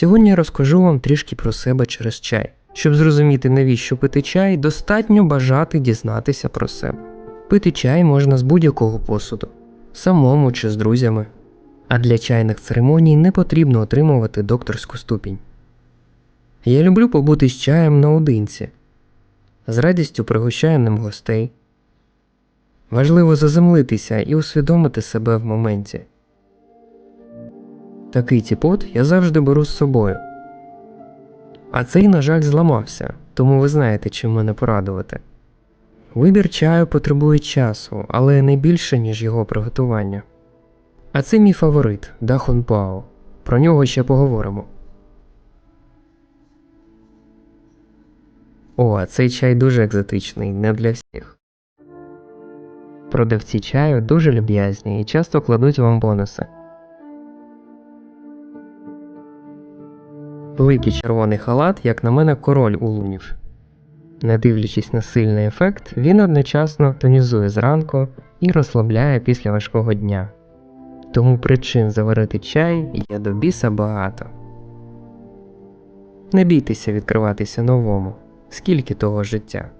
Сьогодні я розкажу вам трішки про себе через чай. Щоб зрозуміти, навіщо пити чай, достатньо бажати дізнатися про себе. Пити чай можна з будь-якого посуду, самому чи з друзями. А для чайних церемоній не потрібно отримувати докторську ступінь. Я люблю побути з чаєм наодинці, з радістю пригощаю ним гостей. Важливо заземлитися і усвідомити себе в моменті. Такий тіпот я завжди беру з собою. А цей, на жаль, зламався, тому ви знаєте, чим мене порадувати. Вибір чаю потребує часу, але не більше, ніж його приготування. А це мій фаворит Дахун Пао. Про нього ще поговоримо. О, а цей чай дуже екзотичний, не для всіх. Продавці чаю дуже люб'язні і часто кладуть вам бонуси. Великий червоний халат, як на мене, король улунів. Не дивлячись на сильний ефект, він одночасно тонізує зранку і розслабляє після важкого дня. Тому причин заварити чай є до біса багато. Не бійтеся відкриватися новому, скільки того життя.